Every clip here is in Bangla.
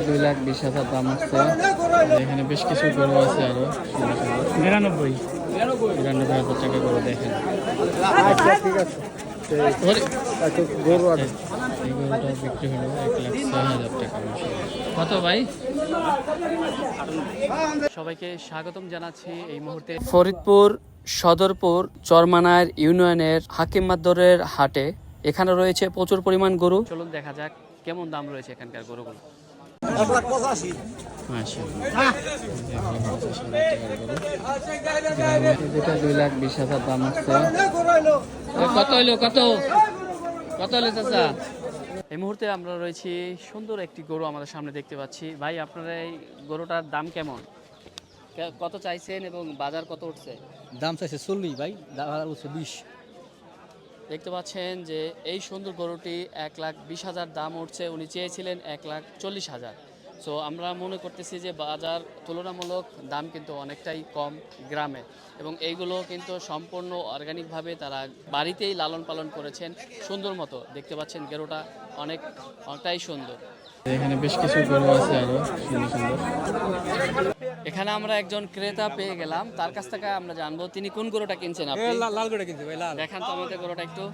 দুই লাখ বিশ হাজার দাম এখানে বেশ কিছু গরু আছে আরও নিরানব্বই নিরানব্বই হাজার টাকা গরু দেখেন ঠিক আছে এক লাখ হাজার টাকা সবাইকে স্বাগতম জানাচ্ছি এই মুহূর্তে ফরিদপুর সদরপুর চরমানার ইউনিয়নের হাকিম মাদ্দরের হাটে। এখানে রয়েছে প্রচুর পরিমাণ গরু। চলুন দেখা যাক কেমন দাম রয়েছে এখানকার গরুগুলো। কত এই মুহূর্তে আমরা রয়েছি সুন্দর একটি গরু আমাদের সামনে দেখতে পাচ্ছি। ভাই, আপনার এই গরুটার দাম কেমন? কত চাইছেন এবং বাজার কত উঠছে? দাম চাইছে চল্লিশ ভাই দাম হচ্ছে বিশ। দেখতে পাচ্ছেন যে এই সুন্দর গরুটি এক লাখ বিশ হাজার দাম উঠছে উনি চেয়েছিলেন এক লাখ চল্লিশ হাজার। সো আমরা মনে করতেছি যে বাজার তুলনামূলক দাম কিন্তু অনেকটাই কম গ্রামে। এবং এইগুলো কিন্তু সম্পূর্ণ অর্গানিকভাবে তারা বাড়িতেই লালন পালন করেছেন সুন্দর মতো। দেখতে পাচ্ছেন গরুটা অনেক অনেকটাই সুন্দর। এখানে বেশ কিছু গরু আছে আরও সুন্দর সুন্দর। এখানে আমরা একজন ক্রেতা পেয়ে গেলাম। তার কাছ থেকে আমরা জানব তিনি কোন গরুটা কিনছেন আপনি? লাল করে কিনছে ভাই লাল। দেখান তো আমাদের গরুটা একটু।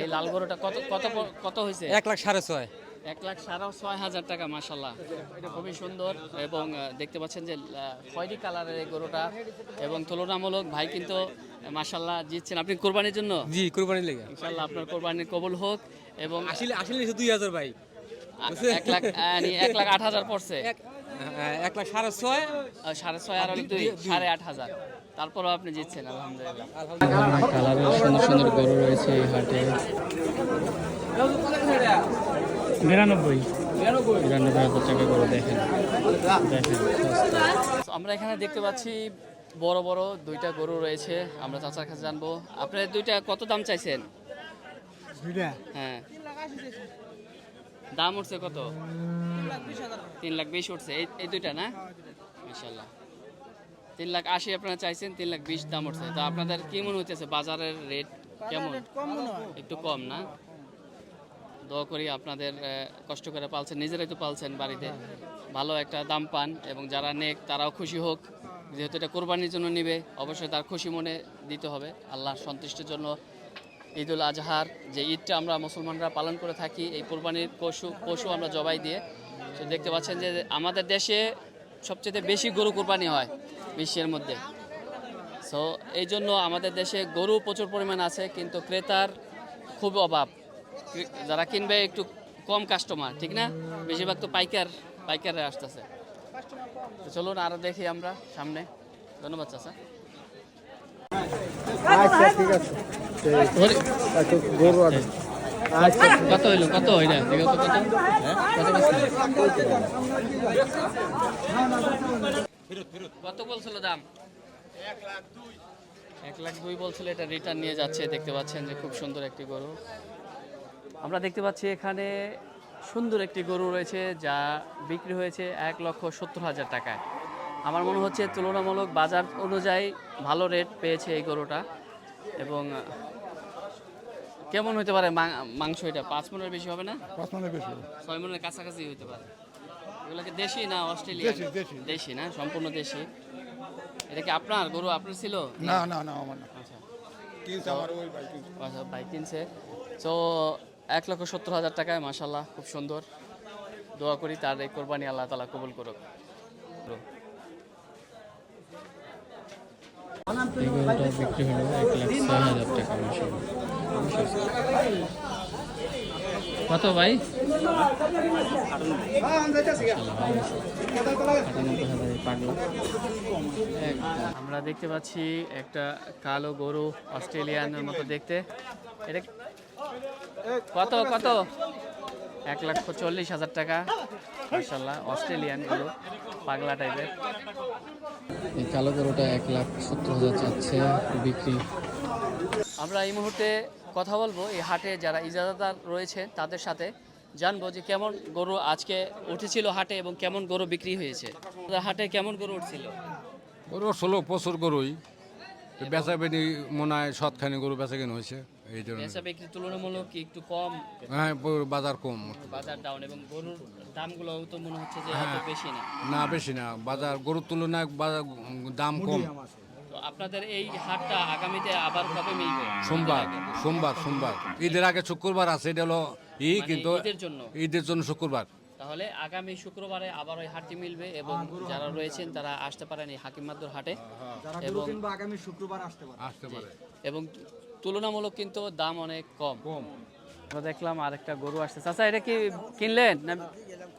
এই লাল গরুটা কত কত কত হয়েছে? এক লাখ সাড়ে ছয়। এক লাখ সাড়ে ছয় হাজার টাকা মাসাল্লাহ খুবই সুন্দর এবং দেখতে পাচ্ছেন যে খয়েরি কালারের এই গরুটা এবং তুলনামূলক ভাই কিন্তু মাসাল্লাহ জিতছেন। আপনি কোরবানির জন্য? জি কুরবানি লেগে। ইনশাল্লাহ আপনার কোরবানির কবুল হোক এবং আসলে আসলে দুই হাজার ভাই। এক লাখ এক লাখ আট হাজার পড়ছে। এক- লাখ সাড়ে ছয়? সাড়ে ছয় আর দুই সাড়ে আট হাজার। তারপরও আপনি জিতছেন আলহামদুলিল্লাহ। কালারের সুন্দর সুন্দর গরু রয়েছে এই হাটে। নিরানব্বই নিরানব্বই হাজার টাকা গরু দেখেন। দেখেন আমরা এখানে দেখতে পাচ্ছি বড় বড় দুইটা গরু রয়েছে। আমরা চাচার কাছে জানব। আপনার দুইটা কত দাম চাইছেন? হ্যাঁ। দাম উঠছে কত? তিন লাখ বিশ উঠছে। এই দুইটা না? মাসাল্লাহ তিন লাখ আশি আপনারা চাইছেন তিন লাখ বিশ দাম উঠছে। তো আপনাদের কি মনে হচ্ছে বাজারের রেট কেমন? একটু কম না? দোয়া করি আপনাদের কষ্ট করে পালছেন নিজেরাই তো পালছেন বাড়িতে। ভালো একটা দাম পান এবং যারা নেক তারাও খুশি হোক। যেহেতু এটা কোরবানির জন্য নিবে অবশ্যই তার খুশি মনে দিতে হবে। আল্লাহ সন্তুষ্টের জন্য ঈদ উল আজহার, যে ঈদটা আমরা মুসলমানরা পালন করে থাকি, এই কোরবানির পশু পশু আমরা জবাই দিয়ে। তো দেখতে পাচ্ছেন যে আমাদের দেশে সবচেয়ে বেশি গরু কোরবানি হয় বিশ্বের মধ্যে। সো এই জন্য আমাদের দেশে গরু প্রচুর পরিমাণ আছে, কিন্তু ক্রেতার খুব অভাব। যারা কিনবে একটু কম কাস্টমার ঠিক না? বেশিরভাগ তো পাইকার, পাইকাররা আসতেছে। তো চলুন আরও দেখি আমরা সামনে। ধন্যবাদ, চাচা। আচ্ছা ঠিক আছে। কত হইল কত বলছিল এটা রিটার্ন নিয়ে যাচ্ছে দেখতে পাচ্ছেন যে খুব সুন্দর একটি গরু আমরা দেখতে পাচ্ছি এখানে সুন্দর একটি গরু রয়েছে যা বিক্রি হয়েছে এক লক্ষ সত্তর হাজার টাকায়। আমার মনে হচ্ছে তুলনামূলক বাজার অনুযায়ী ভালো রেট পেয়েছে এই গরুটা। এবং কেমন হতে পারে মাংস এটা? পাঁচ মনের বেশি হবে না? পাঁচ মানে বেশি ছয় মনের কাছাকাছি হতে পারে। এগুলো কি দেশি না অস্ট্রেলিয়া দেশি, না? সম্পূর্ণ দেশি। এটা কি আপনার গরু আপনার ছিল? না না না আমার না। আচ্ছা। ভাই আচ্ছা বাইক কিনছে। তো এক লক্ষ সত্তর হাজার টাকায় মাসাল্লাহ খুব সুন্দর। দোয়া করি তার এই কোরবানি আল্লাহ তালা কবুল করুক। বিক্রি হলো এক লাখ হাজার টাকা কত ভাই? আমরা দেখতে পাচ্ছি একটা কালো গরু অস্ট্রেলিয়ানের মতো দেখতে। এটা কত কত? এক লাখ চল্লিশ হাজার টাকা। মাসাল্লাহ অস্ট্রেলিয়ান গরু, পাগলা টাইপের এই কালো গরুটা এক লাখ সত্তর হাজার চাচ্ছে বিক্রি। আমরা এই মুহূর্তে কথা বলব এই হাটে যারা ইজাদাদার রয়েছে তাদের সাথে। জানব যে কেমন গরু আজকে উঠেছিল হাটে এবং কেমন গরু বিক্রি হয়েছে। হাটে কেমন গরু উঠছিল? গরু ষোলো প্রচুর গরুই। বেচা বেনি মনে হয় সৎখানি গরু বেচা কেন হয়েছে। এই জন্য বেচা বিক্রি তুলনামূলক একটু কম? হ্যাঁ ব- বাজার কম। বাজার ডাউন এবং গরুর দামগুলোও তো মনে হচ্ছে যে এত বেশি না। না বেশি না। বাজার গরুর তুলনায় বাজার দাম কম। তো আপনাদের এই হাটটা আগামীতে আবার কবে মিলবে? সোমবার সোমবার সোমবার। ঈদের আগে শুক্রবার আছে এটা হলো ই মানে কিন্তু ঈদের জন্য। ঈদের জন্য শুক্রবার। তাহলে আগামী শুক্রবারে আবার ওই হাটটি মিলবে এবং যারা রয়েছেন তারা আসতে পারেন এই হাকিম মাদ্দুর হাটে। এবং আগামী শুক্রবার আসতে পারে। এবং তুলনামূলক কিন্তু দাম অনেক কম। কম। আমরা দেখলাম আরেকটা গরু আসছে। চাচা এটা কি কিনলেন না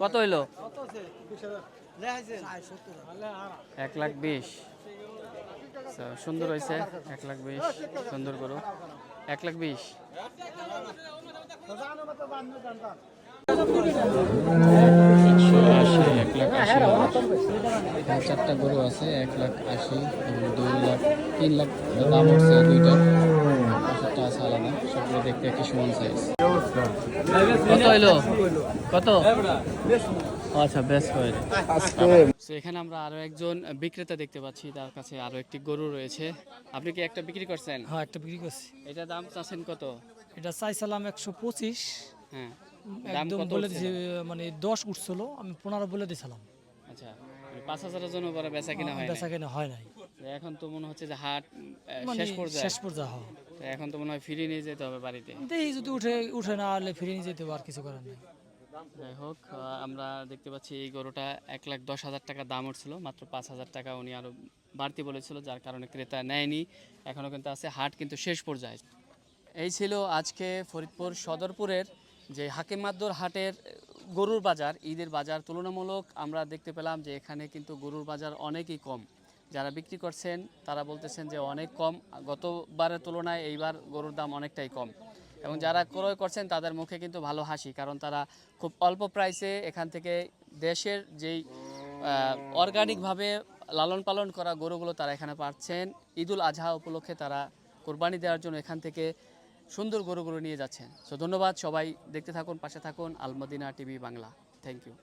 কত হইল? এক লাখ বিশ। আচ্ছা, সুন্দর হয়েছে। এক লাখ বিশ সুন্দর গরু। এক লাখ বিশ। আশি এক লাখ আশি। চারটা গরু আছে এক লাখ আশি দুই লাখ তিন লাখ দাম হচ্ছে দুইটা। আছে আলাদা সবগুলো দেখতে একটি সমান সাইজ কত হইল? কত? আচ্ছা বেশ করে তো এখানে আমরা আরও একজন বিক্রেতা দেখতে পাচ্ছি তার কাছে আরও একটি গরু রয়েছে। আপনি কি একটা বিক্রি করছেন? হ্যাঁ একটা বিক্রি করছি। এটা দাম চাচ্ছেন কত? এটা চাইছিলাম একশো পঁচিশ। হ্যাঁ। দাম একদম বলে? দিছি মানে দশ উঠছিল আমি পনেরো বলে দিয়েছিলাম আচ্ছা পাঁচ হাজারের জন্য বেচা কিনা হয় বেচা না কেনা হয় নাই। এখন তো মনে হচ্ছে যে হাট মানে শেষ পর্যায়ে। শেষ পর্যায়ে হয়। এখন তো মনে হয় ফিরিয়ে নিয়ে যেতে হবে বাড়িতে। দেখি যদি উঠে উঠে না হলে ফিরে নিয়ে যেতে হবে, আর কিছু করার নেই। যাই হোক আমরা দেখতে পাচ্ছি এই গরুটা এক লাখ দশ হাজার টাকা দাম উঠছিল মাত্র পাঁচ হাজার টাকা উনি আরও বাড়তি বলেছিল যার কারণে ক্রেতা নেয়নি। এখনও কিন্তু আছে হাট কিন্তু শেষ পর্যায়ে। এই ছিল আজকে ফরিদপুর সদরপুরের যে হাকিম মাদ্দর হাটের গরুর বাজার ঈদের বাজার তুলনামূলক আমরা দেখতে পেলাম যে এখানে কিন্তু গরুর বাজার অনেকই কম। যারা বিক্রি করছেন, তারা বলতেছেন যে অনেক কম। গতবারের তুলনায় এইবার গরুর দাম অনেকটাই কম। এবং যারা ক্রয় করছেন, তাদের মুখে কিন্তু ভালো হাসি, কারণ তারা খুব অল্প প্রাইসে এখান থেকে দেশের যেই অর্গানিকভাবে লালন পালন করা গরুগুলো তারা এখানে পাচ্ছেন। ঈদুল আজহা উপলক্ষে তারা কোরবানি দেওয়ার জন্য এখান থেকে সুন্দর গরুগুলো নিয়ে যাচ্ছেন। সো ধন্যবাদ সবাই। দেখতে থাকুন, পাশে থাকুন, Almadina TV Bangla. Thank you